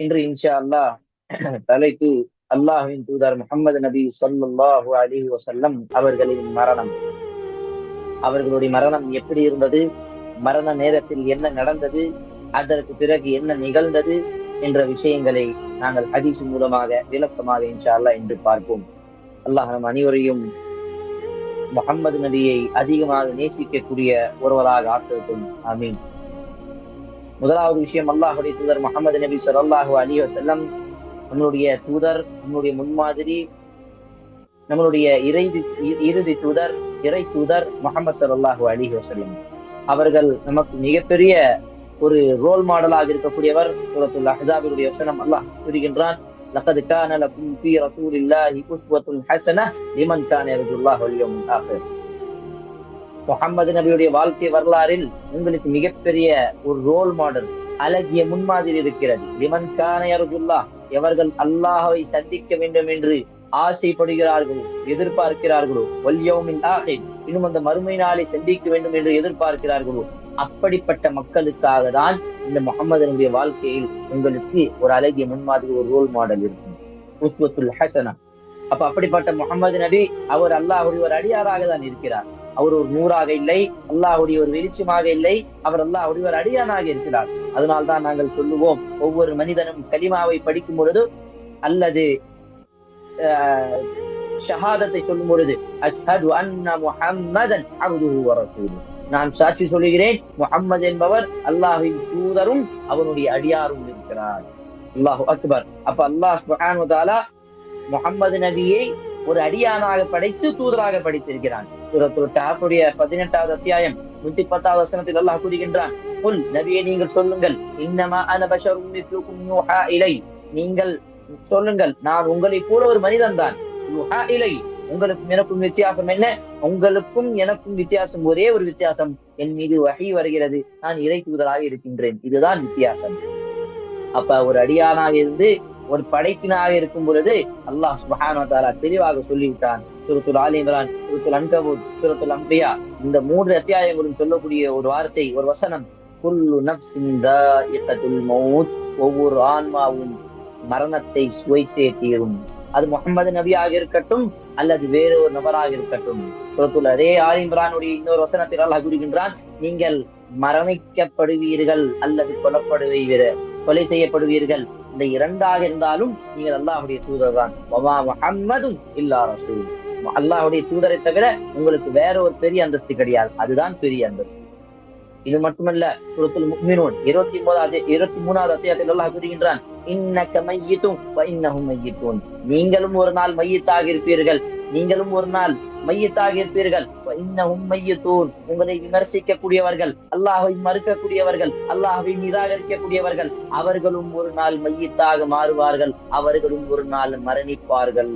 இன்று இன்ஷா அல்லாஹ் தலைப்பு அல்லாஹின் தூதர் முகமது நபி ஸல்லல்லாஹு அலி வசல்லம் அவர்களின் மரணம். அவர்களுடைய மரணம் எப்படி இருந்தது? மரண நேரத்தில் என்ன நடந்தது? அதற்கு பிறகு என்ன நிகழ்ந்தது? என்ற விஷயங்களை நாங்கள் ஹதீஸ் மூலமாக விளக்கமாக இன்ஷா அல்லாஹ் என்று பார்ப்போம். அல்லாஹ் நம் அனைவரையும் முகம்மது நபியை அதிகமாக நேசிக்கக்கூடிய ஒருவராக ஆற்றட்டும் அமீன் முதலாவது விஷயம் அல்லாஹுடைய தூதர் முகமது நபி ஸல்லல்லாஹு அலைஹி வஸல்லம் நம்மளுடைய தூதர் நம்மளுடைய முன்மாதிரி நம்மளுடைய இறுதி இறுதி தூதர் இறை தூதர் முகமது ஸல்லல்லாஹு அலைஹி வஸல்லம் அவர்கள் நமக்கு மிகப்பெரிய ஒரு ரோல் மாடலாக இருக்கக்கூடியவர் சூரத்துல் அஹ்ஸாபினுடைய வசனம் அல்லாஹ் கூறுகின்றான் لقد كان لكم في رسول الله أسوة حسنة لمن كان يرجو الله واليوم الآخر முகமது நபியுடைய வாழ்க்கை வரலாறில் உங்களுக்கு மிகப்பெரிய ஒரு ரோல் மாடல் அழகிய முன்மாதிரி இருக்கிறது. லிமன் கானையருல்லா எவர்கள் அல்லாஹவை சந்திக்க வேண்டும் என்று ஆசைப்படுகிறார்களோ எதிர்பார்க்கிறார்களோ வல்யவுமின் ஆகை இன்னும் அந்த மறுமை நாளை சந்திக்க வேண்டும் என்று எதிர்பார்க்கிறார்களோ அப்படிப்பட்ட மக்களுக்காக தான் இந்த முகமதனுடைய வாழ்க்கையில் உங்களுக்கு ஒரு அழகிய முன்மாதிரி ஒரு ரோல் மாடல் இருக்கும். உஸ்வத்துல் ஹசனா. அப்ப அப்படிப்பட்ட முகமது நபி அவர் அல்லாஹுடைய ஒரு அடியாராக தான் இருக்கிறார். அவர் ஒரு நூறாக இல்லை அல்லாஹுடைய ஒரு வெளிச்சமாக இல்லை அவர் அல்லாஹுடைய ஒரு அடியானாக இருக்கிறார். அதனால்தான் நாங்கள் சொல்லுவோம் ஒவ்வொரு மனிதனும் கலிமாவை படிக்கும் பொழுது அல்லது ஷஹாதத்தை சொல்லும் பொழுது அஷ்ஹது அன்ன முஹம்மதன் அப்துஹு வ ரசூலுஹு. நான் சாட்சி சொல்லுகிறேன் முகம்மது என்பவர் அல்லாஹின் தூதரும் அவனுடைய அடியாரும் இருக்கிறார். அல்லாஹு அக்பர். அப்ப அல்லாஹ் முகம்மது நபியை ஒரு அடியானாக படைத்து தூதராக படைத்திருக்கிறான். சூரத்துல கஹஃபுடைய பதினெட்டாவது அத்தியாயம் நூத்தி பத்தாவது வசனத்தில் அல்லாஹ் கூறுகின்றான் புல் நபியை நீங்கள் சொல்லுங்கள் இன்னமா அனபஷரும் இலை. நீங்கள் சொல்லுங்கள் நான் உங்களை போல ஒரு மனிதன் தான். இலை. உங்களுக்கும் எனக்கும் வித்தியாசம் என்ன? உங்களுக்கும் எனக்கும் வித்தியாசம் ஒரே ஒரு வித்தியாசம். என் மீது வகை வருகிறது. நான் இறை தூதராக இருக்கின்றேன். இதுதான் வித்தியாசம். அப்ப ஒரு அடியானாக இருந்து ஒரு படைப்பினாக இருக்கும் பொழுது அல்லாஹ் சுபஹானா தெளிவாக சொல்லிவிட்டான். சுரத்துல் ஆலி இம்ரான் சுரத்துல் அன்கபூர் சுரத்துல் அம்பியா இந்த மூன்று அத்தியாயங்களும் சொல்லக்கூடிய ஒரு வார்த்தை ஒரு வசனம். குல்லு நப்சின் மௌத் ஒவ்வொரு ஆன்மாவும் மரணத்தை சுவைத்தே தீரும் அது முகமது நபியாக இருக்கட்டும் அல்லது வேறு ஒரு நபராக இருக்கட்டும். சுரத்துல் அதே ஆலி இம்ரானுடைய இன்னொரு வசனத்தில் அல்லாஹ் கூறுகின்றான் நீங்கள் மரணிக்கப்படுவீர்கள் அல்லது கொல்லப்படுவீர்கள் கொலை செய்யப்படுவீர்கள். இந்த இரண்டாக இருந்தாலும் நீங்கள் அல்லாஹுடைய தூதர் தான் முகம்மதும் இல்லா ரசூல். அல்லாஹுடைய தூதரை தவிர உங்களுக்கு வேற ஒரு பெரிய அந்தஸ்து கிடையாது. அதுதான் பெரிய அந்தஸ்து. இது மட்டுமல்ல சுரத்துல் முக்மினூன் இருபத்தி மூணாவது இருபத்தி மூணாவது அத்தியாயத்தில் அல்லாஹ் கூறுகின்றான் இன்னக்க மையித்தும் இன்னகும் மையித்தூன். நீங்களும் ஒரு நாள் மையத்தாக இருப்பீர்கள். நீங்களும் ஒரு நாள் மையத்தாக இருப்பீர்கள் இன்னும் மையத்தூன் உங்களை விமர்சிக்கக்கூடியவர்கள் அல்லாஹை மறுக்கக்கூடியவர்கள் அல்லாஹை நிராகரிக்கக்கூடியவர்கள் அவர்களும் ஒரு நாள் மையத்தாக மாறுவார்கள். அவர்களும் ஒரு நாள் மரணிப்பார்கள்.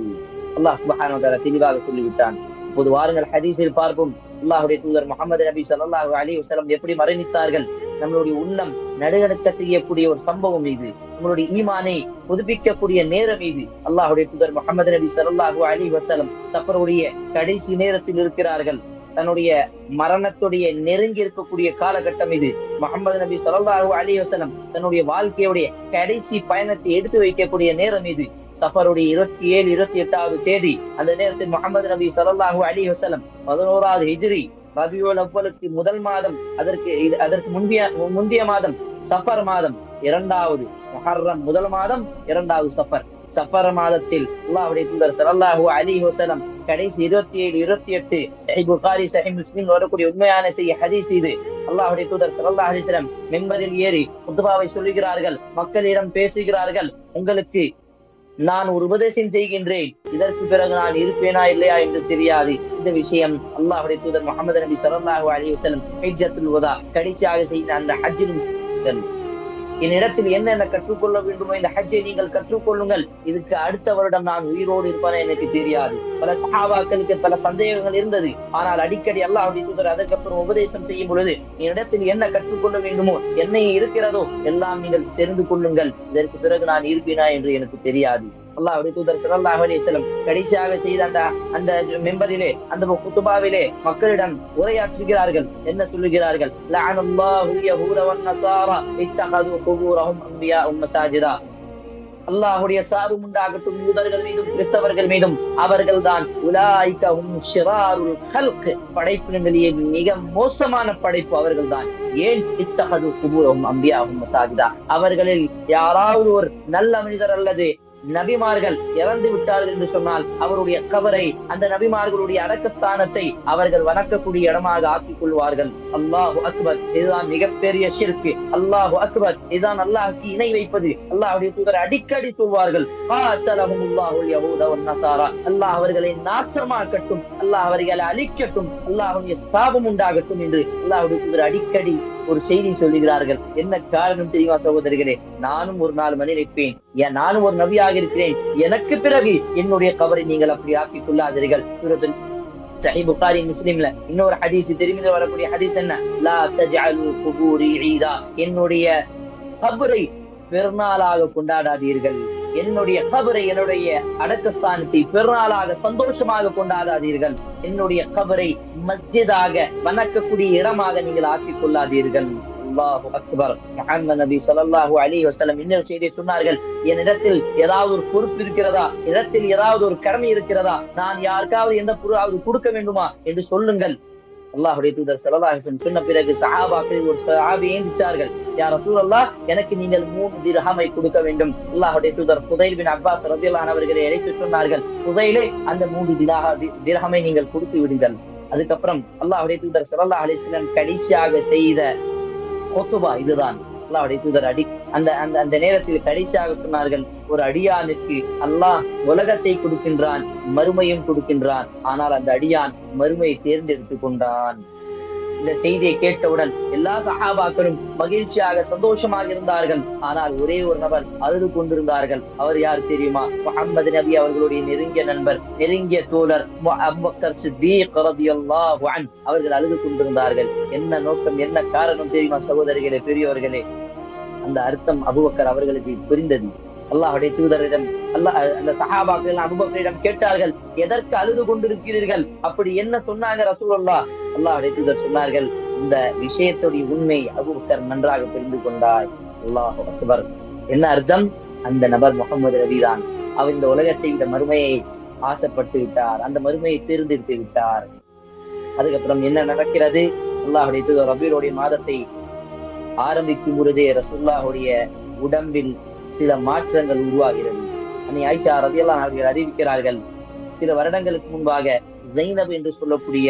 அல்லாஹ் தெளிவாக சொல்லிவிட்டான். இப்போது வாருங்கள் ஹதீஸில் பார்ப்போம். அல்லாஹுடைய தூதர் முகமது நபி சல்லாஹூ அலி வசலம் எப்படி மரணித்தார்கள்? நம்மளுடைய உள்ளம் நடுநடுக்க செய்யக்கூடிய ஒரு சம்பவம் இது. நம்மளுடைய ஈமானை புதுப்பிக்கக்கூடிய நேரம் இது. அல்லாஹுடைய தூதர் முகமது நபி சல்லாஹூ அலி வசலம் சஃபருடைய கடைசி நேரத்தில் இருக்கிறார்கள். தன்னுடைய மரணத்துடைய நெருங்கி இருக்கக்கூடிய காலகட்டம் இது. முகமது நபி சல்லாஹூ அலி வசலம் தன்னுடைய வாழ்க்கையுடைய கடைசி பயணத்தை எடுத்து வைக்கக்கூடிய நேரம் இது. சஃபருடைய இருபத்தி ஏழு இருபத்தி எட்டாவது தேதி அந்த நேரத்தில் முகமது நபி சல்லாஹூ அலி வசலம் பதினோராவது ஹிஜ்ரி ரபியோல் அவ்வளுக்கு முதல் மாதம் அதற்கு அதற்கு முந்தைய முந்தைய மாதம் சஃபர் மாதம் இரண்டாவது மஹர்ரம் முதல் மாதம் இரண்டாவது சஃபர். சஃபர் மாதத்தில் அல்லாஹுடைய தூதர் சல்லாஹூ அலி வசலம் கடைசி இருபத்தி ஏழு இருபத்தி எட்டு சஹி புகாரி சஹி முஸ்லிம் வரக்கூடிய உண்மையான செய்ய ஹதீஸ் இது. அல்லாஹுடைய தூதர் சல்லா அலிஸ்லம் மெம்பரில் ஏறி புத்துபாவை சொல்லுகிறார்கள் மக்களிடம் பேசுகிறார்கள் உங்களுக்கு நான் ஒரு உபதேசம் செய்கின்றேன். இதற்கு பிறகு நான் இருப்பேனா இல்லையா என்று தெரியாது. இந்த விஷயம் அல்லாஹுடைய தூதர் முகமது நபி சல்லாஹூ அலி வசலம் உதா கடைசியாக செய்த அந்த ஹஜ்ஜிலும் என்னிடத்தில் என்னென்ன கற்றுக்கொள்ள வேண்டுமோ இந்த ஹஜ்ஜை நீங்கள் கற்றுக்கொள்ளுங்கள். இதுக்கு அடுத்த வருடம் நான் உயிரோடு இருப்பேன் எனக்கு தெரியாது. பல சஹாபாக்களுக்கு பல சந்தேகங்கள் இருந்தது. ஆனால் அடிக்கடி அல்லாஹுடைய தூதர் அதற்கப்புறம் உபதேசம் செய்யும் பொழுது என்னிடத்தில் என்ன கற்றுக்கொள்ள வேண்டுமோ என்ன இருக்கிறதோ எல்லாம் நீங்கள் தெரிந்து கொள்ளுங்கள். இதற்கு பிறகு நான் இருப்பேனா என்று எனக்கு தெரியாது. அல்லாஹ்வுடைய தூதர் ஸல்லல்லாஹு அலைஹி கடைசியாக செய்த அந்த அந்த மெம்பரிலே அந்த குத்துபாவிலே மக்களிடம் உரையாற்றுகிறார்கள். என்ன சொல்லுகிறார்கள்? அல்லாஹுடைய சாபம் உண்டாகட்டும் யூதர்கள் மீதும் கிறிஸ்தவர்கள் மீதும் அவர்கள் தான் உலாய்கவும் படைப்பினங்களிலே மிக மோசமான படைப்பு அவர்கள் தான் ஏன்? இத்தகது குபூரவும் அம்பியாகும் மசாகிதா அவர்களில் யாராவது ஒரு நல்ல மனிதர் அல்லது நபிமார்கள் இறந்து விட்டார்கள் என்று சொன்னால் அவருடைய கவரை அந்த நபிமார்களுடைய அடக்கஸ்தானத்தை அவர்கள் வணக்கக்கூடிய இடமாக ஆக்கிக் கொள்வார்கள். அல்லாஹு அக்பர். இதுதான் மிகப்பெரிய ஷிர்கு அல்லாஹு அக்பர். இதுதான் அல்லாஹுக்கு இணை வைப்பது. அல்லாஹுடைய தூதர் அடிக்கடி சொல்வார்கள் அல்லாஹ் அவர்களை நாசமாக்கட்டும். அல்லாஹ் அவர்களை அழிக்கட்டும். அல்லாஹுடைய சாபம் உண்டாகட்டும் என்று அல்லாஹுடைய தூதர் அடிக்கடி ஒரு செய்தி சொல்லுகிறார்கள். என்ன காரணம் தெரியுமா சகோதரிகளே? நானும் ஒரு நாள் மணி நிற்பேன் ஏன் நானும் ஒரு நபியாக இருக்கிறேன். எனக்கு பிறகு என்னுடைய கவரை நீங்கள் அப்படி ஆக்கிக் கொள்ளாதீர்கள் சஹி புகாரி முஸ்லிம்ல இன்னொரு ஹதீஸ் திரும்பி வரக்கூடிய ஹதீஸ் என்ன? லா குபூரி ஈதா. என்னுடைய கபரை பெருநாளாக கொண்டாடாதீர்கள். என்னுடைய கபரை என்னுடைய அடக்கஸ்தானத்தை பெருநாளாக சந்தோஷமாக கொண்டாடாதீர்கள். என்னுடைய கபரை மஸ்ஜிதாக வணக்கக்கூடிய இடமாக நீங்கள் ஆக்கிக் கொள்ளாதீர்கள். அல்லாஹு அக்பர். முஹம்மது நபி ஸல்லல்லாஹு அலி வசலம் இன்னொரு செய்தியை சொன்னார்கள்? என்னிடத்தில் ஏதாவது ஒரு பொறுப்பு இருக்கிறதா? இடத்தில் ஏதாவது ஒரு கடமை இருக்கிறதா? நான் யாருக்காவது எந்த பொருளாவது கொடுக்க வேண்டுமா? என்று சொல்லுங்கள். அல்லாஹுடைய தூதர் ஸல்லல்லாஹு சொன்ன பிறகு சஹாபாக்களில் ஒரு சஹாபி ஏந்திச்சார்கள் யா அல்லா எனக்கு நீங்கள் மூணு திர்ஹமை கொடுக்க வேண்டும். அல்லாஹுடைய தூதர் புதைல் பின் அப்பாஸ் ரலியல்லாஹு அவர்களை அழைத்து சொன்னார்கள். புதையிலே அந்த மூன்று திராக திரகமை நீங்கள் கொடுத்து விடுங்கள். அதுக்கப்புறம் அல்லாஹுடைய தூதர் ஸல்லல்லாஹு அலைஹி கடைசியாக செய்த கொசுபா இதுதான். அல்லாஹுடைய தூதர் அடி. அந்த அந்த அந்த நேரத்தில் கடைசியாக சொன்னார்கள் ஒரு அடியானுக்கு அல்லாஹ் உலகத்தை கொடுக்கின்றான் மறுமையும் கொடுக்கின்றான். ஆனால் அந்த அடியான் மறுமையை தேர்ந்தெடுத்துக் கொண்டான். இந்த செய்தியை கேட்டவுடன் எல்லா சஹாபாக்களும் மகிழ்ச்சியாக சந்தோஷமாக இருந்தார்கள். ஆனால் ஒரே ஒரு நபர் அழுது கொண்டிருந்தார்கள். அவர் யார் தெரியுமா? முகமது நபி அவர்களுடைய நெருங்கிய நண்பர் நெருங்கிய தோழர் அவர்கள் அழுது கொண்டிருந்தார்கள். என்ன நோக்கம் என்ன காரணம் தெரியுமா சகோதரிகளே பெரியவர்களே அந்த அர்த்தம் அபுபக்கர் அவர்களுக்கு புரிந்தது. அல்லாஹுடைய தூதரிடம் அல்லாஹ் அந்த சஹாபாக்கள் அனுபவத்திடம் கேட்டார்கள் எதற்கு அழுது கொண்டிருக்கிறீர்கள்? அப்படி என்ன சொன்னாங்க ரசூலுல்லா அல்லாஹுடைய தூதர் சொன்னார்கள் இந்த விஷயத்துடைய உண்மை அபுபக்கர் நன்றாக புரிந்து கொண்டார். அல்லாஹ் அக்பர். என்ன அர்த்தம்? அந்த நபர் முகமது ரவி தான். அவர் இந்த உலகத்தை இந்த மறுமையை ஆசைப்பட்டு விட்டார். அந்த மறுமையை தேர்ந்தெடுத்து விட்டார். அதுக்கப்புறம் என்ன நடக்கிறது? அல்லாஹுடைய தூதர் ரபீருடைய மாதத்தை ஆரம்பிக்கும் பொழுதே ரசூல்லாஹுடைய உடம்பில் சில மாற்றங்கள் உருவாகிறது. அன்னை ஐஷா ரதியெல்லாம் அவர்கள் அறிவிக்கிறார்கள் சில வருடங்களுக்கு முன்பாக ஜைனப் என்று சொல்லக்கூடிய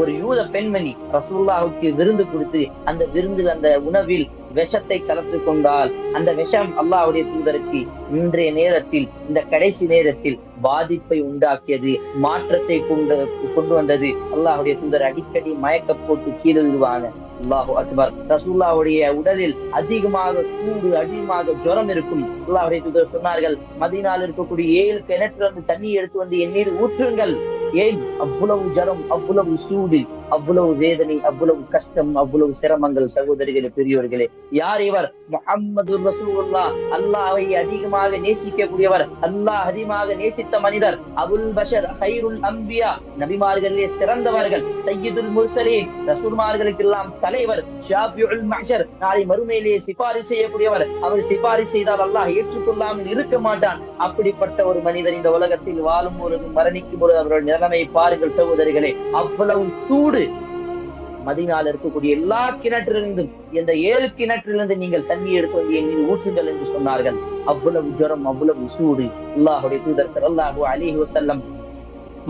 ஒரு யூத பெண்மணி ரசூல்லாவுக்கு விருந்து கொடுத்து அந்த விருந்தில் அந்த உணவில் விஷத்தை கலந்து கொண்டால் அந்த விஷம் அல்லாஹுடைய தூதருக்கு இன்றைய நேரத்தில் இந்த கடைசி நேரத்தில் பாதிப்பை உண்டாக்கியது மாற்றத்தை கொண்டு கொண்டு வந்தது. அல்லாஹுடைய தூதர் அடிக்கடி மயக்க போட்டு கீழே விடுவாங்க அல்லாஹு அக்பர். ரசூல்லாவுடைய உடலில் அதிகமாக கூடு அதிகமாக ஜுரம் இருக்கும். அல்லாஹுடைய சொன்னார்கள் மதினால் இருக்கக்கூடிய ஏழு கிணற்றிலிருந்து தண்ணி எடுத்து வந்து என் நீர் ஊற்றுங்கள். ஏன் அவ்வளவு ஜரம் அவ்வளவு சூடு அவ்வளவு வேதனை அவ்வளவு கஷ்டம் அவ்வளவு சிரமங்கள் சகோதரிகளே பெரியவர்களே யார் இவர்? முகம்மது ரசூல்லா அல்லாஹை அதிகமாக நேசிக்கக்கூடியவர் அல்லாஹ் அதிகமாக நேசித்த மனிதர் அபுல் பஷர் சைருல் அம்பியா நபிமார்களிலே சிறந்தவர்கள் சையீதுல் முர்சலீன். ரசூல்மார்களுக்கெல்லாம் தலைவர் ஷாபியுல் மஹர் நாளை மறுமையிலே சிபாரிசு செய்யக்கூடியவர். அவர் சிபாரிசு செய்தால் அல்லாஹ் ஏற்றுக்கொள்ளாமல் இருக்க மாட்டான். அப்படிப்பட்ட ஒரு மனிதர் இந்த உலகத்தில் வாழும் பொழுது மரணிக்கும் பொழுது அவருடைய நிலைமை பாருங்கள் சகோதரிகளே. அவ்வளவு சூடு. மதினால் இருக்கக்கூடிய எல்லா கிணற்றிலிருந்தும் இந்த ஏழு கிணற்றிலிருந்து நீங்கள் தண்ணி எடுத்து வந்து என் மீது ஊற்றுங்கள் என்று சொன்னார்கள். அவ்வளவு ஜுரம் அவ்வளவு சூடு. அல்லாஹுடைய தூதர் சல்லாஹூ அலிஹி வசல்லம்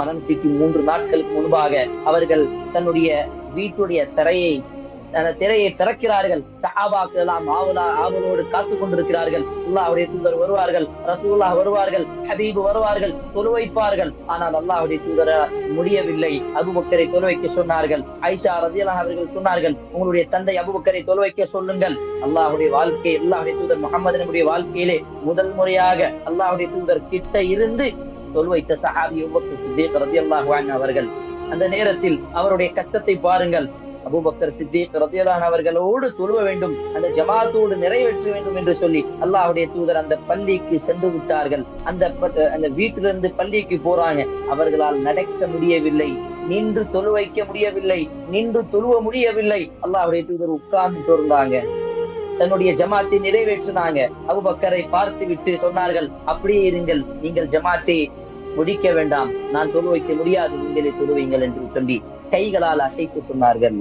மரணத்திற்கு மூன்று நாட்களுக்கு முன்பாக அவர்கள் தன்னுடைய வீட்டுடைய தரையை திரையை திறக்கிறார்கள். சஹாபாக்கள் எல்லாம் ஆவலா ஆவலோடு காத்துக் கொண்டிருக்கிறார்கள். அல்லாஹுடைய தூதர் வருவார்கள் ரசூல்லா வருவார்கள் ஹபீப் வருவார்கள் தொழு வைப்பார்கள். ஆனால் அல்லாஹுடைய தூதர முடியவில்லை. அபுபக்கரை தொழு வைக்க சொன்னார்கள். ஐஷா ரதியலா அவர்கள் சொன்னார்கள் உங்களுடைய தந்தை அபுபக்கரை தொழு வைக்க சொல்லுங்கள். அல்லாஹுடைய வாழ்க்கை அல்லாஹுடைய தூதர் முகமதனுடைய வாழ்க்கையிலே முதல் முறையாக அல்லாஹுடைய தூதர் கிட்ட இருந்து தொழு வைத்த சஹாபி சித்தீக் ரதியல்லாஹு அவர்கள். அந்த நேரத்தில் அவருடைய கஷ்டத்தை பாருங்கள். அபூபக்கர் சித்திக் ரத்தியலான் அவர்களோடு தொழுவ வேண்டும். அந்த ஜமாத்தோடு நிறைவேற்ற வேண்டும் என்று சொல்லி அல்லாஹுடைய தூதர் அந்த பள்ளிக்கு சென்று விட்டார்கள். அந்த அந்த வீட்டிலிருந்து பள்ளிக்கு போறாங்க. அவர்களால் நடக்க முடியவில்லை. நின்று தொழு வைக்க முடியவில்லை. நின்று தொழுவ முடியவில்லை. அல்லாஹுடைய தூதர் உட்கார்ந்து தொழுந்தாங்க. தன்னுடைய ஜமாத்தை நிறைவேற்றினாங்க. அபுபக்கரை பார்த்து விட்டு சொன்னார்கள் அப்படியே இருங்கள். நீங்கள் ஜமாத்தை முடிக்க வேண்டாம். நான் தொழு வைக்க முடியாது. நீங்களே தொழுவீங்கள் என்று சொல்லி கைகளால் அசைத்து சொன்னார்கள்.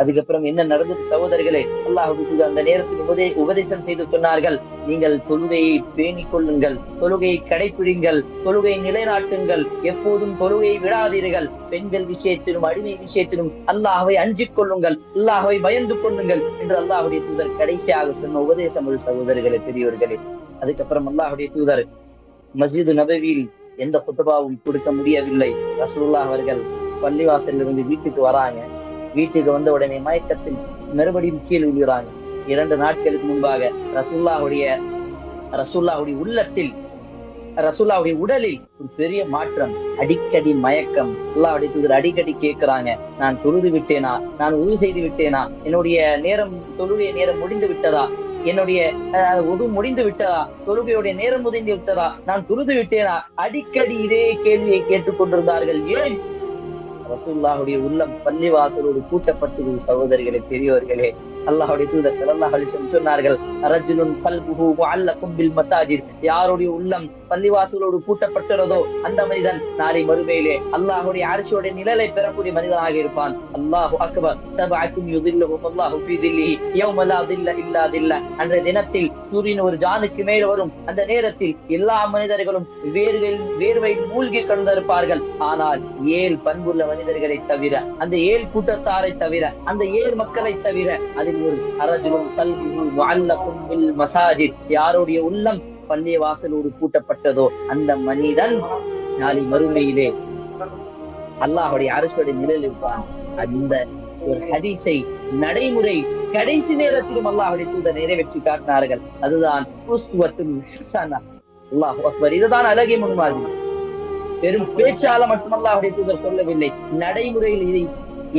அதுக்கப்புறம் என்ன நடந்தது சகோதரர்களே? அல்லாஹுக்கு அந்த நேரத்துக்கு உபதே உபதேசம் செய்து சொன்னார்கள். நீங்கள் தொழுகையை பேணிக் கொள்ளுங்கள் தொழுகையை கடைபிடிங்கள் தொழுகையை நிலைநாட்டுங்கள் எப்போதும் தொழுகையை விடாதீர்கள். பெண்கள் விஷயத்திலும் அடிமை விஷயத்திலும் அல்லாஹவை அஞ்சிக் கொள்ளுங்கள் அல்லாஹவை பயந்து கொள்ளுங்கள் என்று அல்லாஹுடைய தூதர் கடைசியாக சொன்ன உபதேசம் அது சகோதரர்களே பெரியவர்களே அதுக்கப்புறம் அல்லாஹுடைய தூதர் மஸ்ஜிது நபவியில் எந்த குத்தபாவும் கொடுக்க முடியவில்லை. ரசூல்லா அவர்கள் பள்ளிவாசல்ல இருந்து வீட்டுக்கு வராங்க. வீட்டுக்கு வந்த உடனே மயக்கத்தில் மறுபடியும் கீழ் விழுகிறாங்க. இரண்டு நாட்களுக்கு முன்பாக ரசூல்லாவுடைய ரசூல்லாவுடைய உள்ளத்தில் ரசூல்லாவுடைய உடலில் ஒரு பெரிய மாற்றம் அடிக்கடி மயக்கம். அல்லாவுடைய தூதர் அடிக்கடி கேட்கிறாங்க நான் தொழுது விட்டேனா? நான் உதவி செய்து விட்டேனா? என்னுடைய நேரம் தொழுகைய நேரம் முடிந்து விட்டதா? என்னுடைய அஹ், உது முடிந்து விட்டதா? தொழுகையுடைய நேரம் முடிந்து விட்டதா? நான் துருது விட்டேனா? அடிக்கடி இதே கேள்வியை கேட்டுக் கொண்டிருந்தார்கள் ஏன் ரசூல்லாவுடைய உள்ளம் பள்ளிவாசலோடு கூட்டப்பட்டது சகோதரிகளே பெரியோர்களே அல்லாஹுடைய தூதர் ஸல்லல்லாஹு சொன்னார்கள் ரஜுலுன் கல்புஹு முஅல்லகும் பில் மசாஜித் யாருடைய உள்ளம் பள்ளிவாசலோடு கூட்டப்பட்டுள்ளதோ அந்த மனிதன் நாளை மறுமையிலே அல்லாஹுடைய அரசியோட நிழலை பெறக்கூடிய மனிதனாக இருப்பான். அல்லாஹு அக்பர். சபாக்கும் யுதில்லுஹும் அல்லாஹு ஃபீ தில்லிஹி யௌம லா தில்ல இல்லா தில்ல. அன்றைய தினத்தில் சூரியன் ஒரு ஜானுக்கு மேல் வரும். அந்த நேரத்தில் எல்லா மனிதர்களும் வேர்வையில் வேர்வையில் மூழ்கி கலந்திருப்பார்கள். ஆனால் ஏழு பண்புள்ள மனிதர்களை தவிர அந்த ஏழு கூட்டத்தாரை தவிர அந்த ஏழு மக்களை தவிர அதில் யாருடைய உள்ளம் பள்ளிய வாசலோடு கூட்டப்பட்டதோ அந்த மனிதன் நாளை மறுமையிலே அல்லாஹுடைய அரசுடைய நிலையில் இருப்பான் அந்த ஒரு ஹதீஸை நடைமுறை கடைசி நேரத்திலும் அல்லாஹுடைய தூதர் நிறைவேற்றி காட்டினார்கள். அதுதான் அல்லாஹ் அக்பர். இதுதான் அழகிய முன்மாதிரி. பெரும் பேச்சால மட்டும் அல்லாஹுடைய தூதர் சொல்லவில்லை. நடைமுறையில் இதை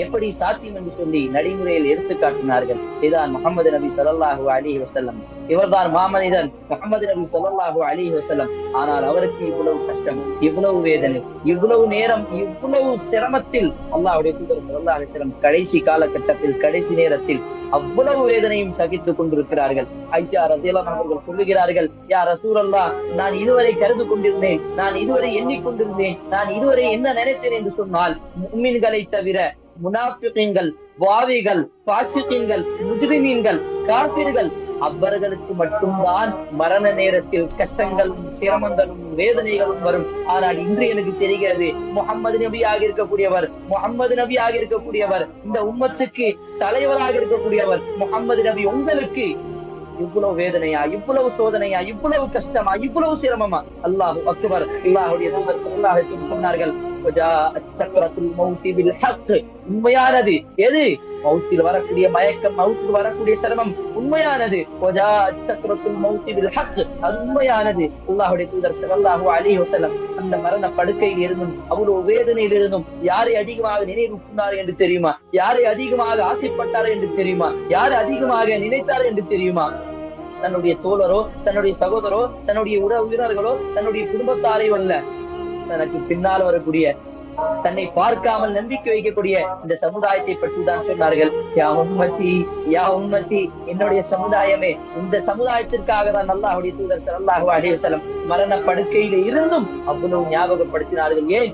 எப்படி சாத்தியம் என்று சொல்லி நடைமுறையில் எடுத்து காட்டினார்கள். இதுதான் முகமது நபி சொல்லாஹு அலி வசல்லம் இவர்தான் மாமனிதன் முகமது நபி சொல்லாஹு அலி வசல்லம் ஆனால் அவருக்கு இவ்வளவு கஷ்டம் இவ்வளவு வேதனை இவ்வளவு நேரம் இவ்வளவு சிரமத்தில் அல்லாஹுடைய தூதர் ஸல்லல்லாஹு அலைஹி கடைசி காலகட்டத்தில் கடைசி நேரத்தில் அவ்வளவு வேதனையும் சகித்துக் கொண்டிருக்கிறார்கள். ஐஷா ரதியல்லாஹு அவர்கள் சொல்லுகிறார்கள் யார் ரசூரல்லா நான் இதுவரை கருது கொண்டிருந்தேன் நான் இதுவரை எண்ணிக்கொண்டிருந்தேன் நான் இதுவரை என்ன நினைத்தேன்? என்று சொன்னால் முஃமின்களை தவிர முனாபிகங்கள் வாவிகள் பாசிகீன்கள் முஜ்ரிமீன்கள் காபிர்கள் அவர்களுக்கு மட்டும்தான் மரண நேரத்தில் கஷ்டங்களும் சிரமங்களும் வேதனைகளும் வரும். ஆனால் இன்று எனக்கு தெரிகிறது முகம்மது நபியாக இருக்கக்கூடியவர் முகம்மது நபியாக இருக்கக்கூடியவர் இந்த உம்மத்துக்கு தலைவராக இருக்கக்கூடியவர் முகம்மது நபி உங்களுக்கு இவ்வளவு வேதனையா இவ்வளவு சோதனையா இவ்வளவு கஷ்டமா இவ்வளவு சிரமமா? அல்லாஹு அக்பர். அல்லாஹுடைய சொன்னார்கள் உண்மையானது. எது? மௌத்தில் வரக்கூடிய மயக்கம் மௌத்தில் வரக்கூடிய சிரமம். உண்மையானது. "வஜாஅத் சக்ரத்துல் மௌத்தி ஹக்." அது உண்மையானது. அல்லாஹுடைய தூதர் சிவல்லாஹு அலி வஸல்லம் அந்த மரண படுக்கையில் இருந்தும் அவ்வளவு வேதனையில் இருந்தும் யாரை அதிகமாக நினைவு என்று தெரியுமா? யாரை அதிகமாக ஆசைப்பட்டார் என்று தெரியுமா? யார் அதிகமாக நினைத்தார் என்று தெரியுமா? தன்னுடைய தோழரோ தன்னுடைய சகோதரோ தன்னுடைய உட உயிரர்களோ தன்னுடைய குடும்பத்தாரையோ அல்ல தனக்கு பின்னால் வரக்கூடிய தன்னை பார்க்காமல் நம்பிக்கை வைக்கக்கூடிய இந்த சமுதாயத்தை பற்றி தான் சொன்னார்கள். யா உம்மத்தி யா உம்மத்தி என்னுடைய சமுதாயமே இந்த சமுதாயத்திற்காக தான் அல்லாஹ்வுடைய தூதர் ஸல்லல்லாஹு அலைஹி மரண படுக்கையில இருந்தும் அவ்வளவு ஞாபகப்படுத்தினார்கள். ஏன்?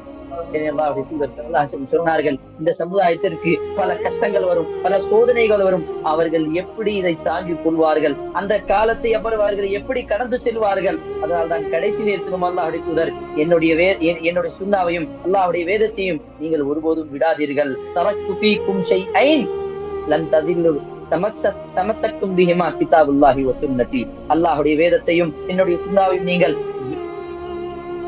சொன்னார்கள் இந்த சமுதாயத்திற்கு பல கஷ்டங்கள் வரும் பல சோதனைகள் வரும். அவர்கள் எப்படி இதை தாங்கிக் கொள்வார்கள்? அந்த காலத்தை அவர்கள் எப்படி கடந்து செல்வார்கள்? அதனால் தான் கடைசி நேரத்திலும் அல்லாஹுடைய தூதர் என்னுடைய வே என்- என்னுடைய சுண்ணாவையும் அல்லாஹுடைய வேதத்தையும் நீங்கள் ஒருபோதும் விடாதீர்கள். தரக்கு கும்சை ஐன் லன் ததில்லு தமஸ்ஸ- பிஹிமா கிதாபுல்லாஹி வேதத்தையும் என்னுடைய சுண்ணாவையும் நீங்கள்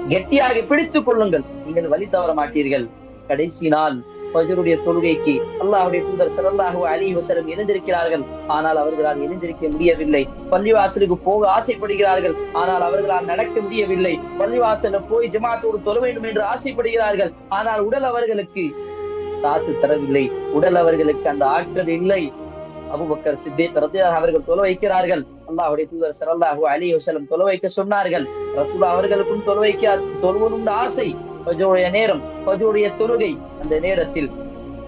கெட்டியாக பிடித்துக் கொள்ளுங்கள். நீங்கள் வழி தவற மாட்டீர்கள். கடைசி நாள் பஜருடைய தொழுகைக்கு அல்லாஹுடைய தூதர் ஸல்லல்லாஹு அலி வஸல்லம் எழுந்திருக்கிறார்கள். ஆனால் அவர்களால் எழுந்திருக்க முடியவில்லை. பள்ளிவாசலுக்கு போக ஆசைப்படுகிறார்கள். ஆனால் அவர்களால் நடக்க முடியவில்லை. பள்ளிவாசல போய் ஜமாத்தோடு தொழ வேண்டும் என்று ஆசைப்படுகிறார்கள். ஆனால் உடல் அவர்களுக்கு சாத்து தரவில்லை. உடல் அவர்களுக்கு அந்த ஆற்றல் இல்லை. அபுபக்கர் சித்தே அவர்கள் தொலை வைக்கிறார்கள். அல்லாஹுடைய தூதர் சரல்லாஹு அலி வசலம் தொலை வைக்க சொன்னார்கள். ரசூலா அவர்களுக்கும் தொலை வைக்க ஆசை. ஃபஜ்ருடைய நேரம் ஃபஜ்ருடைய தொழுகை. அந்த நேரத்தில்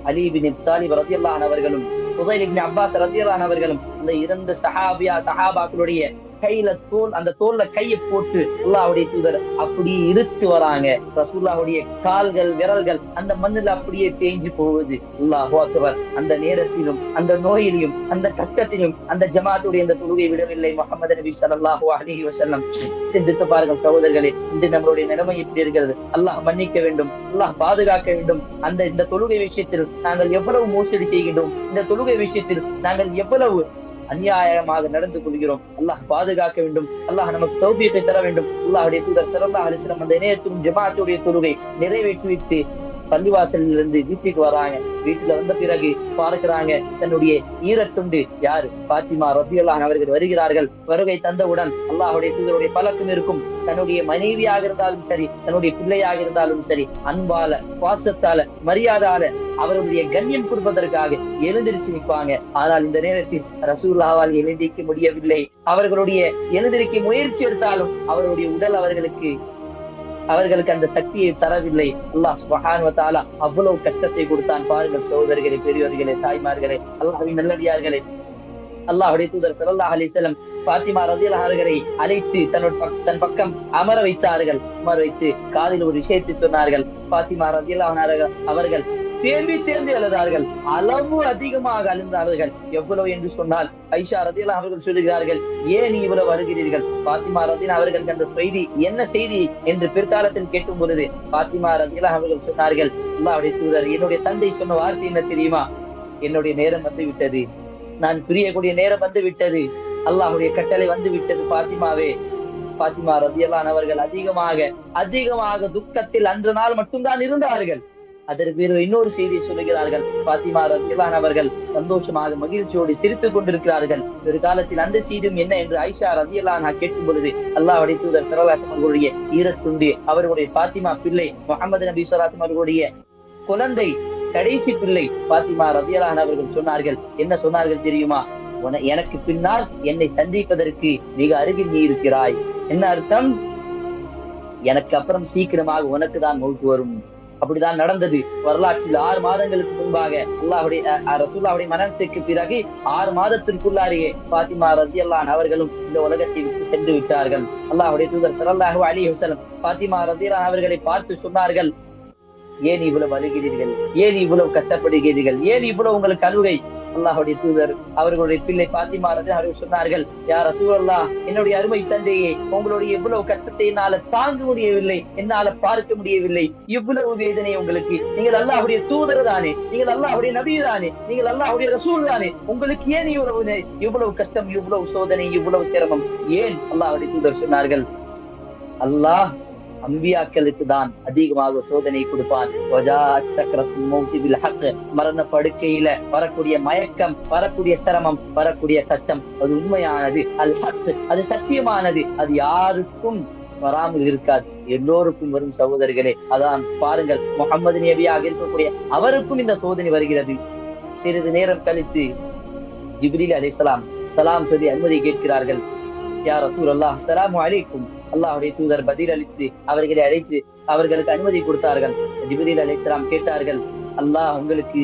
அலிபின் தாலிப் ரலியல்லாஹு அவர்களும் புதைல் அப்பாஸ் ரத்தியலான் அவர்களும் அந்த இரண்டு சஹாபியா சஹாபாக்களுடைய கையில தோல் அந்த தோல்ல கையை போட்டு அல்லாவுடைய தூதர் அப்படி இழுத்து வராங்க. ரசூல்லாவுடைய கால்கள் விரல்கள் அந்த மண்ணில் அப்படியே தேஞ்சு போகுது. அல்லாஹோ அக்பர். அந்த நேரத்திலும் அந்த நோயிலையும் அந்த கஷ்டத்திலும் அந்த ஜமாத்துடைய அந்த தொழுகை விடவில்லை முகமது நபி ஸல்லல்லாஹு அலி வசல்லம் சிந்தித்து பாருங்கள் சகோதரர்களே இன்று நம்மளுடைய நிலைமை இப்படி இருக்கிறது. அல்லாஹ் மன்னிக்க வேண்டும் அல்லாஹ் பாதுகாக்க வேண்டும். அந்த இந்த தொழுகை விஷயத்தில் நாங்கள் எவ்வளவு மோசடி செய்கின்றோம்? இந்த தொழுகை விஷயத்தில் நாங்கள் எவ்வளவு அநியாயமாக நடந்து கொள்கிறோம். அல்லாஹ் பாதுகாக்க வேண்டும். அல்லாஹ் நமக்கு சௌபியத்தை தர வேண்டும். அல்லாஹுடைய தூதர் சிறந்த அலிஸ்லம் அந்த இணையத்தும் ஜமாத்துடைய தொழுகை நிறைவேற்றி வைத்து பள்ளிவாசலில் இருந்து வீட்டுக்கு வராங்க. வீட்டுல வந்த பிறகு பார்க்கிறாங்க தன்னுடைய ஈரத்துண்டு யாரு? பாத்திமா ரத்தியல்லான் அவர்கள் வருகிறார்கள். வருகை தந்தவுடன் அல்லாஹுடைய தூதருடைய பழக்கம் இருக்கும். தன்னுடைய மனைவியாக இருந்தாலும் சரி தன்னுடைய பிள்ளையாக இருந்தாலும் சரி அன்பால பாசத்தால மரியாதால அவருடைய கண்ணியம் கொடுப்பதற்காக எழுந்திருச்சு நிற்பாங்க. ஆனால் இந்த நேரத்தில் ரசூல்லாவால் எழுந்திருக்க முடியவில்லை. அவர்களுடைய எழுந்திருக்க முயற்சி எடுத்தாலும் அவருடைய உடல் அவர்களுக்கு அவர்களுக்கு அந்த சக்தியை தரவில்லை. அல்லாஹ் சுபஹான் அவ்வளவு கஷ்டத்தை கொடுத்தான். பாருங்கள் சகோதரர்களே பெரியவர்களே தாய்மார்களே அல்லாஹின் நல்லடியார்களே. அல்லாஹுடைய தூதர் ஸல்லல்லாஹு அலிசலம் பாத்திமா ரதியல்லாஹு அவர்களை அழைத்து தன்னோட தன் பக்கம் அமர வைத்தார்கள். அமர வைத்து காதில் ஒரு விஷயத்தை சொன்னார்கள். பாத்திமா ரதியல்லாஹு அவர்கள் தேம்பி தேம்பி அழுதார்கள் அளவு அதிகமாக அழுந்தார்கள். எவ்வளவு என்று சொன்னால் ஐஷா ரதியல்லாஹு அவர்கள் சொல்லுகிறார்கள் ஏன் நீ இவ்வளவு வருகிறீர்கள்? பாத்திமா ரதியன் அவர்கள் கண்ட செய்தி என்ன செய்தி? என்று பிற்காலத்தில் கேட்கும் பொழுது பாத்திமா ரதியல்லாஹு அவர்கள் சொன்னார்கள் அல்லாவுடைய தூதர் என்னுடைய தந்தை சொன்ன வார்த்தை என்ன தெரியுமா? என்னுடைய நேரம் வந்து விட்டது. நான் பிரியக்கூடிய நேரம் வந்து விட்டது. அல்லாஹுடைய கட்டளை வந்து விட்டது பாத்திமாவே. பாத்திமா ரதியல்லான் அவர்கள் அதிகமாக அதிகமாக துக்கத்தில் அன்று நாள் மட்டும்தான் இருந்தார்கள். அதற்கு பிறகு இன்னொரு செய்தியை சொல்லுகிறார்கள். பாத்திமா ரதியல்லான் அவர்கள் சந்தோஷமாக மகிழ்ச்சியோடு சிரித்துக் கொண்டிருக்கிறார்கள். ஒரு காலத்தில் அந்த செய்தியும் என்ன என்று ஐஷா ரதியல்லான் கேட்கும் பொழுது அல்லாஹ்வுடைய தூதர் சரவாசம் அவர்களுடைய ஈரத்துண்டு அவர்களுடைய பாத்திமா பிள்ளை முகமது நபி சொல்லாசம் அவர்களுடைய குழந்தை கடைசி பிள்ளை பாத்திமா ரதியலான் அவர்கள் சொன்னார்கள். என்ன சொன்னார்கள் தெரியுமா? எனக்கு பின்னால் என்னை சந்திப்பதற்கு மிக அருகில் நீ இருக்கிறாய். என்ன அர்த்தம்? எனக்கு அப்புறம் சீக்கிரமாக உனக்கு தான் மௌத்து வரும். அப்படிதான் நடந்தது. வரலாற்றில் ஆறு மாதங்களுக்கு முன்பாக அல்லாஹுடைய அஹ், அஹ், மரணத்துக்கு பிறகு ஆறு மாதத்திற்குள்ளாரியே பாத்திமா ரதியல்லான் அவர்களும் இந்த உலகத்தை விட்டு சென்று விட்டார்கள். அல்லாஹுடைய தூதர் ஸல்லல்லாஹு அலி வஸல்லம் பாத்திமா ரத்தியலான் அவர்களை பார்த்து சொன்னார்கள். ஏன் இவ்வளவு அழுகிறீர்கள்? ஏன் இவ்வளவு கஷ்டப்படுகிறீர்கள்? ஏன் இவ்வளவு உங்கள் கழுகை அல்லாஹுடைய தூதர் அவர்களுடைய பிள்ளை பாத்திமா அவர்கள் சொன்னார்கள் யார் ரசூலல்லா என்னுடைய அருமை தந்தையே உங்களுடைய இவ்வளவு கஷ்டத்தை என்னால தாங்க முடியவில்லை என்னால பார்க்க முடியவில்லை. இவ்வளவு வேதனை உங்களுக்கு. நீங்கள் அல்லாஹுடைய தூதர் தானே நீங்கள் அல்லாஹுடைய நபி தானே நீங்கள் அல்லாஹுடைய ரசூல் தானே. உங்களுக்கு ஏன் இவ்வளவு இவ்வளவு கஷ்டம் இவ்வளவு சோதனை இவ்வளவு சிரமம்? ஏன் அல்லாஹுடைய தூதர் சொன்னார்கள் அல்லாஹ் அம்பியாக்களுக்கு தான் அதிகமாக சோதனை கொடுப்பான். மரண படுக்கையில வரக்கூடிய மயக்கம் வரக்கூடிய சிரமம் வரக்கூடிய கஷ்டம் அது உண்மையானது அல் ஹக் அது சத்தியமானது. அது யாருக்கும் வராமல் இருக்காது. எல்லோருக்கும் வரும் சகோதரர்களே அதான் பாருங்கள் முகமது நபியாக இருக்கக்கூடிய அவருக்கும் இந்த சோதனை வருகிறது. சிறிது நேரம் கழித்து ஜிப்ரீல் அலிசலாம் சலாம் சொல்லி அனுமதி கேட்கிறார்கள். யார் ரசூல் அல்லாஹ் அலைக்கும். அல்லாஹுடைய தூதர் பதில் அளித்து அவர்களை அழைத்து அவர்களுக்கு அனுமதி கொடுத்தார்கள். ஜிப்ரீல் அலிஸ்லாம் கேட்டார்கள் அல்லாஹ் உங்களுக்கு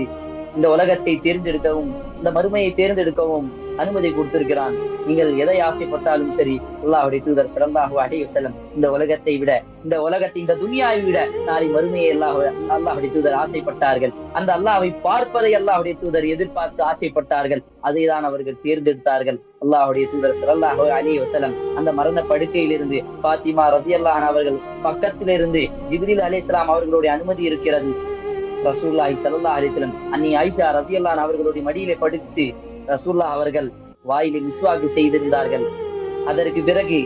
இந்த உலகத்தை தேர்ந்தெடுக்கவும் இந்த மறுமையை தேர்ந்தெடுக்கவும் அனுமதி கொடுத்திருக்கிறான். நீங்கள் எதை ஆசைப்பட்டாலும் சரி அல்லாஹுடைய தூதர் சிறந்தாக அடைய செல்லும் இந்த உலகத்தை விட இந்த உலகத்தை இந்த துனியாவை விட நாளை மறுமையை அல்லாஹ் அல்லாஹுடைய தூதர் ஆசைப்பட்டார்கள். அந்த அல்லாஹ்வை பார்ப்பதை அல்லாஹுடைய தூதர் எதிர்பார்த்து ஆசைப்பட்டார்கள். அதை தான் அவர்கள் தேர்ந்தெடுத்தார்கள். அல்லாஹுடைய தூதர் ஸல்லல்லாஹு அலைஹி வசலம் அந்த மரண படுக்கையிலிருந்து பாத்திமா ரதியல்லாஹு அவர்கள் பக்கத்திலிருந்து ஜிப்ரீல் அலைஹிஸ்ஸலாம் அவர்களுடைய அனுமதி இருக்கிறது. ரசூல்லாஹி சல்லா அலிஸ்லம் வஸல்லம் அன்னி ஆயிஷா அல்லான் அவர்களுடைய மடியிலே படுத்து ரசூல்லா அவர்கள் வாயிலை மிஸ்வாக்கு செய்திருந்தார்கள். அதற்கு பிறகு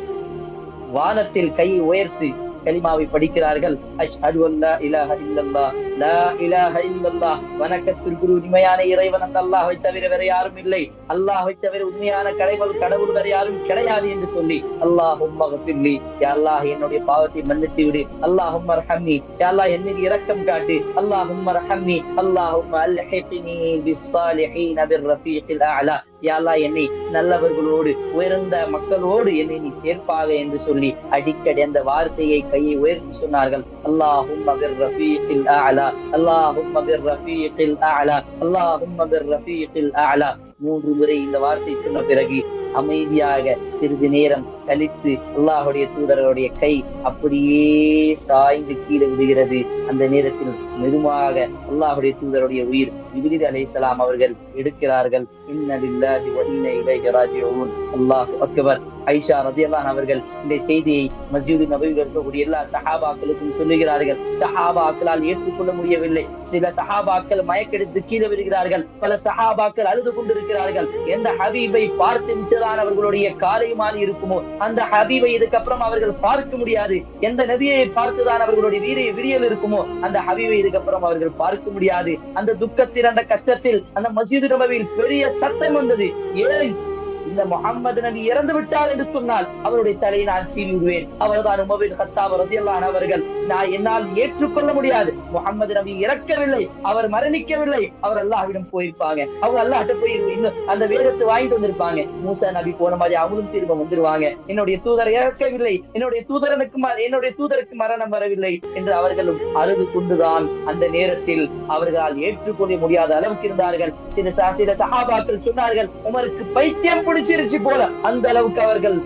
வானத்தில் கை உயர்த்தி கலிமாவை படிக்கிறார்கள். அஷ் அல்லா இலாஹ இல்லல்லாஹ். லா இலாஹ இல்லல்லாஹ். வணக்கத்திற்கு உண்மையான இறைவன் அந்த அல்லாஹை தவிர வேற யாரும் இல்லை. அல்லாஹை தவிர உண்மையான கடவுள் கடவுள் வேற யாரும் கிடையாது என்று சொல்லி அல்லாஹும் மகத்தில்லி அல்லாஹ் என்னுடைய பாவத்தை மன்னித்து விடு. அல்லாஹும் ரஹம்னி அல்லாஹ் என் இரக்கம் காட்டு. அல்லாஹும் ரஹம்னி அல்லாஹும் அல்ஹிக்னி பிஸ்ஸாலிஹீன பிர்ரஃபீகில் அஅலா யாழ்லா என்னை நல்லவர்களோடு உயர்ந்த மக்களோடு என்னை நீ சேர்ப்பாக என்று சொல்லி அடிக்கடி அந்த வார்த்தையை கையை உயர்த்தி சொன்னார்கள். அல்லாஹும் பிர்ரஃபீகில் இட்டில் ஆலா பிர்ரஃபீகில் மகர் அல்லாஹும்ம இட்டில் ஆலா மூன்று முறை இந்த வார்த்தை சொன்ன பிறகு அமைதியாக சிறிது நேரம் கழித்து அல்லாஹுடைய தூதர்களுடைய கை அப்படியே சாய்ந்து கீழே விடுகிறது அந்த நேரத்தில் மெதுவாக அல்லாஹுடைய தூதருடைய உயிர் இபிரில் அலைசலாம் அவர்கள் எடுக்கிறார்கள். அல்லாஹ் அக்பர். ஐஷா அவர்கள் இந்த செய்தியை மஸ்ஜிது நபவியில் இருக்கக்கூடிய எல்லா சஹாபாக்களுக்கும் சொல்லுகிறார்கள். சஹாபாக்களால் ஏற்றுக்கொள்ள முடியவில்லை. சில சஹாபாக்கள் மயக்கெடுத்து கீழே விடுகிறார்கள் பல சஹாபாக்கள் அழுது கொண்டிருக்கிறார்கள். எந்த ஹபீபை பார்த்து தான் அவர்களுடைய காலை மாறி இருக்குமோ? அந்த ஹபீபை இதுக்கப்புறம் அவர்கள் பார்க்க முடியாது. எந்த நபியை பார்த்துதான் அவர்களுடைய வீரிய விரியல் இருக்குமோ? அந்த ஹபீபை இதுக்கப்புறம் அவர்கள் பார்க்க முடியாது. அந்த துக்கத்தில் அந்த கஷ்டத்தில் அந்த மசீது நபவியில் பெரிய சத்தம் வந்தது. ஏன் இந்த முகம்மது நபி இறந்து விட்டார் என்று சொன்னால் அவருடைய தலையை நான் சீவி விடுவேன் அவர்தான் உமவின் கத்தாப் ரதியல்லான் அவர்கள். நான் என்னால் ஏற்றுக்கொள்ள முடியாது. முகம்மது நபி இறக்கவில்லை. அவர் மரணிக்கவில்லை. அவர் அல்லாஹ்விடம் போயிருப்பாங்க. அவங்க அல்லாஹ்ட்ட போய் அந்த வேதத்தை வாங்கிட்டு வந்திருப்பாங்க. மூசா நபி போன மாதிரி அவங்களும் திரும்ப வந்துருவாங்க. என்னுடைய தூதர் இறக்கவில்லை. என்னுடைய தூதரனுக்கு என்னுடைய தூதருக்கு மரணம் வரவில்லை என்று அவர்களும் அழுது கொண்டுதான் அந்த நேரத்தில் அவர்களால் ஏற்றுக்கொள்ள முடியாத அளவுக்கு இருந்தார்கள். சில சில சகாபாக்கள் சொன்னார்கள் உமருக்கு பைத்தியம் பிடிச்சிருச்சு போல அந்த அளவுக்கு அவர்கள்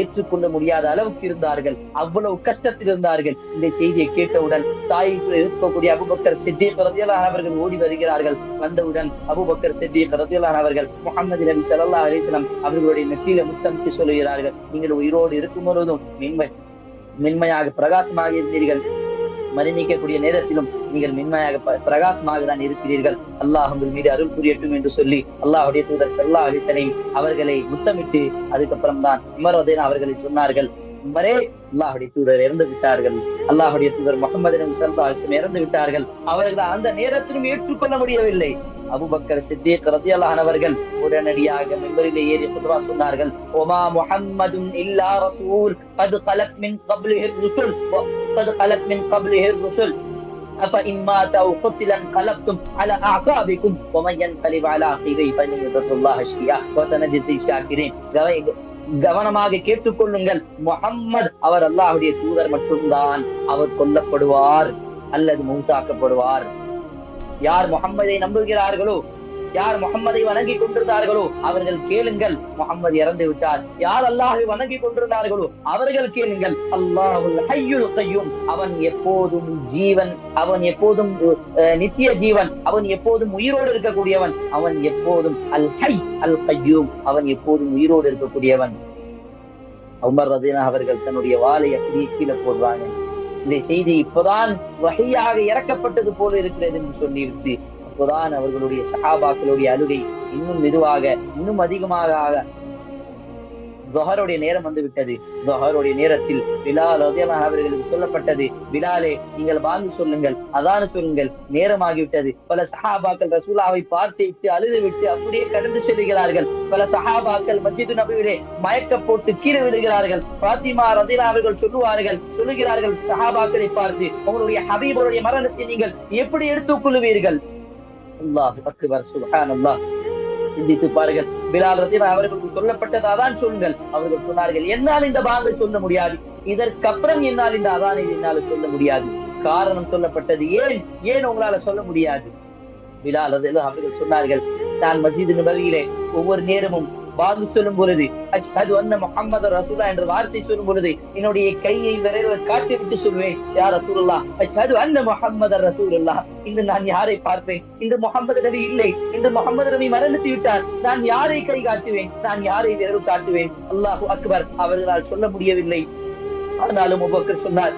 ஏற்றுக்கொள்ள முடியாத அளவுக்கு இருந்தார்கள். அவ்வளவு கஷ்டத்தில் இருந்தார்கள். இந்த செய்தியை கேட்டவுடன் தாய் இருக்கக்கூடிய அபுபக்கர் சித்திக் பிரதியலான அவர்கள் ஓடி வருகிறார்கள். வந்தவுடன் அபுபக்கர் சித்திக் பிரதியலான அவர்கள் முகமது நபி ஸல்லல்லாஹு அலைஹி அவர்களுடைய நெற்றியில முத்தமிட்டு சொல்லுகிறார்கள். நீங்கள் உயிரோடு இருக்கும் பொழுதும் மென்மை மென்மையாக பிரகாசமாக இருந்தீர்கள். மரணிக்கக்கூடிய நேரத்திலும் நீங்கள் மென்மையாக பிரகாசமாக தான் இருக்கிறீர்கள். அல்லாஹ் உங்கள் மீது அருள் புரியட்டும் என்று சொல்லி அல்லாஹுடைய தூதர் சல்லா அலிசனை அவர்களை முத்தமிட்டு அதுக்கப்புறம் தான் உமரோதேன் அவர்களை சொன்னார்கள் உமரே அல்லாஹுடைய தூதர் இறந்து விட்டார்கள். அல்லாஹுடைய தூதர் முகமது நபி சல்லா அலிசன் இறந்து விட்டார்கள். அவர்கள் அந்த நேரத்திலும் ஏற்றுக்கொள்ள முடியவில்லை. அபுபக்கர் சித்திக் ரதியல்லாஹு அவர்கள் உடனடியாக மெம்பரிலே ஏறி குத்வா சொன்னார்கள் ஒமா முஹம்மதுன் இல்லா ரசூல் قد خلت من قبله الرسل وقد خلت من قبله الرسل أفإن مات أو قتل انقلبتم على أعقابكم ومن ينقلب على عقبيه فلن يضر الله شيئا وسنجزي الشاكرين கவ- கவனமாக கேட்டுக்கொள்ளுங்கள் முஹம்மது அவர் அல்லாஹ்வுடைய தூதர் மட்டும்தான் அவர் கொல்லப்படுவார் அல்லது மௌத்தாக்கப்படுவார் யார் முகம்மதை நம்புகிறார்களோ? யார் முகம்மதை வணங்கி கொண்டிருந்தார்களோ? அவர்கள் கேளுங்கள் முகம்மது இறந்து விட்டார். யார் அல்லாஹை வணங்கி கொண்டிருந்தார்களோ? அவர்கள் கேளுங்கள். அல்லாஹுல் ஹய்யுல் கையும். அவன் எப்போதும் ஜீவன் அவன் எப்போதும் அஹ், நித்திய ஜீவன் அவன் எப்போதும் உயிரோடு இருக்கக்கூடியவன் அவன் எப்போதும் அல் ஹை அல் கையும். அவன் எப்போதும் உயிரோடு இருக்கக்கூடியவன். உமர் ரதீனா அவர்கள் தன்னுடைய வாளை அப்படியே கீழே போடுவாங்க இந்த செய்தி இப்போதான் வகையாக இறக்கப்பட்டது போல இருக்கிறது என்று சொல்லிவிட்டு அப்போதான் அவர்களுடைய சஹாபாக்களுடைய அழுகை இன்னும் மெதுவாக இன்னும் அதிகமாக ஆக நேரம் வந்து விட்டது தொஹருடைய நேரத்தில் பிலால் அவர்களுக்கு சொல்லப்பட்டது பிலாலே நீங்கள் வாங்கி சொல்லுங்கள் அதான சொல்லுங்கள் நேரமாகிவிட்டது. பல சஹாபாக்கள் ரசூலாவை பார்த்து விட்டு அழுது விட்டு அப்படியே கடந்து செல்கிறார்கள். பல சஹாபாக்கள் மஸ்ஜிது நபியிலே மயக்க போட்டு கீழே விடுகிறார்கள் பாத்திமா ரதிலா அவர்கள் சொல்லுவார்கள் சொல்லுகிறார்கள் சஹாபாக்களை பார்த்து உங்களுடைய ஹபீபருடைய மரணத்தை நீங்கள் எப்படி எடுத்துக் கொள்ளுவீர்கள்? அல்லாஹ் அக்பர் சுப்ஹானல்லாஹ். சிந்தித்து பாருங்கள். பிலால் அவர்களுக்கு சொல்லப்பட்டது அதான் சொல்லுங்கள். அவர்கள் சொன்னார்கள் என்னால் இந்த பாங்கை சொல்ல முடியாது. இதற்கப்புறம் என்னால் இந்த அதானை என்னால் சொல்ல முடியாது. காரணம் சொல்லப்பட்டது ஏன்? ஏன் உங்களால சொல்ல முடியாது? பிலால் அவர்கள் சொன்னார்கள் நான் மசீது நபதியிலே ஒவ்வொரு நேரமும் பாங்கு சொல்லும் பொழுது அஷ்ஹது அன்ன முகமது ரசூலா என்ற வார்த்தை சொல்லும் பொழுது என்னுடைய கையை விரைவில் காட்டி விட்டு சொல்வேன் யார் ரசூலுல்லா அஷ்ஹது அன்ன முகமது ரசூலுல்லா இன்று நான் யாரை பார்ப்பேன்? இன்று முகமது நபி இல்லை. இன்று முகமது நபி மரணித்து விட்டார். நான் யாரை கை காட்டுவேன்? நான் யாரை விரல் காட்டுவேன்? அல்லாஹு அக்பர் அவர்களால் சொல்ல முடியவில்லை. ஆனாலும் உபக்கர் சொன்னார்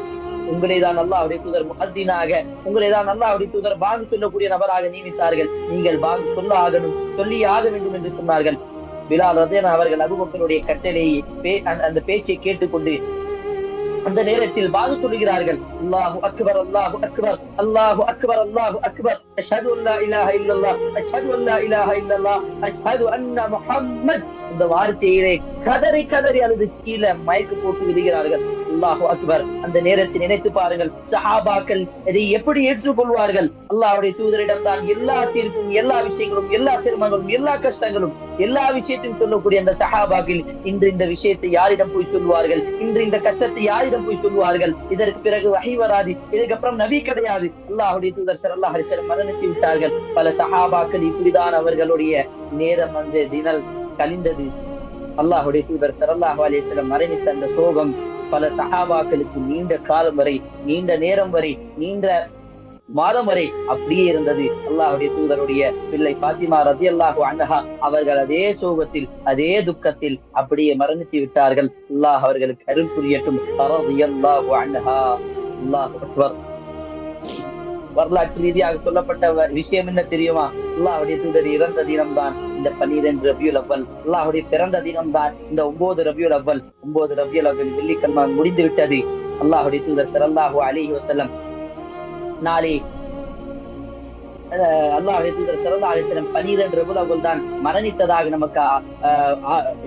உங்களை தான் அப்படி தூதர் முஹத்தினாக உங்களை தான் அல்லாஹ்வுடைய தூதர் பாங்கு சொல்லக்கூடிய நபராக நியமித்தார்கள். நீங்கள் பாங்கு சொல்ல ஆகணும் சொல்லி ஆக வேண்டும் என்று சொன்னார்கள். பிலால் ரதேன் அவர்கள் அபுபக்கருடைய கட்டளையை அந்த- பேச்சை கேட்டுக்கொண்டு அந்த நேரத்தில் பாது சொல்லுகிறார்கள். அல்லாஹு அக்பர் அல்லாஹு அக்பர் அல்லாஹு அக்பர் அல்லாஹு அக்பர். அஷ்ஹது அல்லா இலாஹ இல்லல்லாஹ் அஷ்ஹது அல்லா இலாஹ இல்லல்லாஹ் அஷ்ஹது அன்ன முஹம்மத். இந்த வார்த்தையிலே கதறி கதறி அழுது கீழே மயக்கு போட்டு விடுகிறார்கள் அல்லாஹு அக்பர். அந்த நேரத்தை நினைத்து பாருங்கள். சஹாபாக்கள் இதை எப்படி ஏற்றுக்கொள்வார்கள்? அல்லாஹுடைய தூதரிடம் தான் எல்லா தீர்ப்பும் எல்லா விஷயங்களும் எல்லா சிரமங்களும் எல்லா கஷ்டங்களும் எல்லா விஷயத்தையும் சொல்லக்கூடிய அந்த சஹாபாக்கள் இன்று இந்த விஷயத்தை யாரிடம் போய் சொல்வார்கள்? இன்று இந்த கஷ்டத்தை யாரிடம் போய் சொல்வார்கள்? இதற்கு பிறகு வகை வராது. இதுக்கப்புறம் நபி கிடையாது. அல்லாஹுடைய தூதர் சரல்லா ஹரிசர் வஸல்லம் மரணித்து விட்டார்கள். பல சஹாபாக்கள் இப்படிதான் அவர்களுடைய நேரம் வந்து தினல் கழிந்தது. அல்லாஹுடைய தூதர் சரல்லாஹ் அலைஹி வஸல்லம் மரணித்த அந்த சோகம் பல சஹாபாக்களுக்கு நீண்ட காலம் வரை நீண்ட நேரம் வரை நீண்ட மாதம் வரை அப்படியே இருந்தது. அல்லாஹுடைய தூதருடைய பிள்ளை பாத்திமா ரதி அல்லாஹு அன்ஹா அவர்கள் அதே சோகத்தில் அதே துக்கத்தில் அப்படியே மரணித்து விட்டார்கள். அல்லாஹ் அவர்களுக்கு அருள் புரியட்டும். அல்லாஹு அன்ஹா. அல்லாஹ் அக்பர். வரலாற்று ரீதியாக சொல்லப்பட்ட விஷயம் என்ன தெரியுமா? அல்லாஹுடைய தூதர் இறந்த தினம்தான் இந்த பன்னிரண்டு ரபியுல் அவ்வல். அல்லாஹுடைய பிறந்த தினம்தான் இந்த ஒன்பது ரபியுல் அவ்வல். ஒன்பது ரபியுல் அவ்வல் வெள்ளிக்கிழமை முடிந்து விட்டது அல்லாஹுடைய தூதர் ஸல்லல்லாஹு அலி வஸல்லம். நாளை அல்லாஹ் அல்லாஹுடைய தூதர் பனிரெண்டு அலைஹி தான் மரணித்ததாக நமக்கு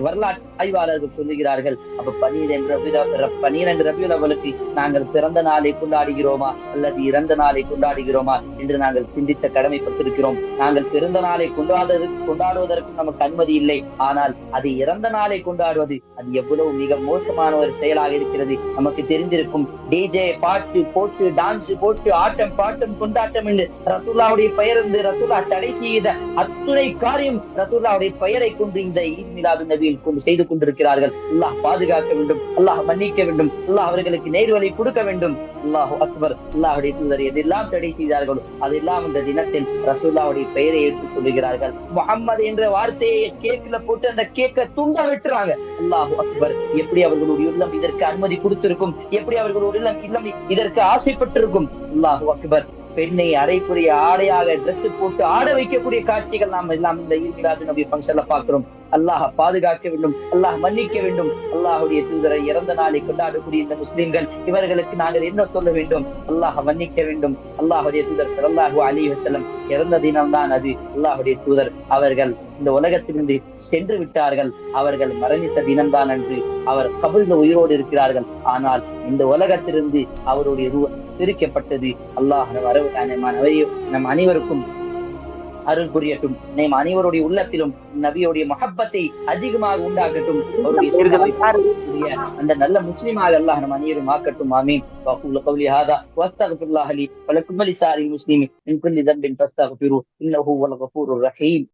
வரலாற்று ஆய்வாளர்கள் சொல்லுகிறார்கள். அப்ப பனிரெண்டு ரபியுல் பன்னிரண்டு நாங்கள் பிறந்த நாளை கொண்டாடுகிறோமா? அல்லது இறந்த நாளை கொண்டாடுகிறோமா? என்று நாங்கள் சிந்தித்த கடமைப்பட்டிருக்கிறோம். நாங்கள் பிறந்த நாளை கொண்டாடுவது கொண்டாடுவதற்கு நமக்கு அனுமதி இல்லை. ஆனால் அது இறந்த நாளை கொண்டாடுவது அது எவ்வளவு மிக மோசமான ஒரு செயலாக இருக்கிறது. நமக்கு தெரிஞ்சிருக்கும் டிஜே பாட்டு போட்டு டான்ஸ் போட்டு ஆட்டம் பாட்டம் கொண்டாட்டம் என்று ரசூல்லாவுடைய பெயர்ந்து ரசூல்லா தடை செய்த அத்துணை காரியம் ரசூல்லாவுடைய பெயரை கொண்டு இந்த ஈத் மிலாது நபியில் கொண்டு செய்து கொண்டிருக்கிறார்கள். அல்லாஹ் பாதுகாக்க வேண்டும் அல்லாஹ் மன்னிக்க வேண்டும் அல்லாஹ் அவர்களுக்கு நேர்வழி கொடுக்க வேண்டும். அல்லாஹ் அக்பர் அல்லாஹுடைய தூதர் எதெல்லாம் தடை செய்தார்களோ அதெல்லாம் இந்த தினத்தில் ரசூல்லாவுடைய பெயரை எடுத்து சொல்லுகிறார்கள் முகம்மது என்ற வார்த்தையை கேக்குல போட்டு அந்த கேக்க துண்ட வெட்டுறாங்க. அல்லாஹ் அக்பர் எப்படி அவர்களுடைய உள்ளம் இதற்கு அனுமதி கொடுத்திருக்கும்? எப்படி அவர்களுடைய உள்ளம் இல்லம் இதற்கு ஆசைப்பட்டிருக்கும்? அல்லாஹ் அக்பர் பெண்ணை அரைக்குரிய ஆடையாக டிரெஸ் போட்டு ஆட வைக்கக்கூடிய காட்சிகள் நாம் எல்லாம் இந்த ஈர்மிலாது நபி ஃபங்க்ஷன்ல பார்க்கிறோம். அல்லாஹ் பாதுகாக்க வேண்டும் அல்லாஹ் மன்னிக்க வேண்டும். அல்லாஹுடைய தூதரை இறந்த நாளை கொண்டாடக்கூடிய இந்த முஸ்லிம்கள் இவர்களுக்கு நாங்கள் என்ன சொல்ல வேண்டும்? அல்லாஹ் மன்னிக்க வேண்டும். அல்லாஹுடைய தூதர் ஸல்லல்லாஹு அலி வசலம் இறந்த தினம்தான் அது. அல்லாஹுடைய தூதர் அவர்கள் இந்த உலகத்திலிருந்து சென்று விட்டார்கள். அவர்கள் மரணித்த தினம்தான் அன்று அவர் கபிழ்ந்த உயிரோடு இருக்கிறார்கள். ஆனால் இந்த உலகத்திலிருந்து அவருடைய ரூ பிரிக்கப்பட்டது. அல்லாஹ் நம் அரவு நம் நம் அனைவருக்கும் அருள் புரியட்டும் நம் அனைவருடைய உள்ளத்திலும் நபியுடைய மஹப்பத்தை அதிகமாக உண்டாக்கட்டும் அவருடைய சுண்ணத்தை பின்பற்றக்கூடிய அந்த நல்ல முஸ்லிமாக அல்லாஹ் நம் அனைவரும் ஆக்கட்டும் ஆமீன் وأقول قولي هذا واستغفر الله لي ولكم ولسائر المسلمين من كل ذنب فاستغفروه انه هو الغفور الرحيم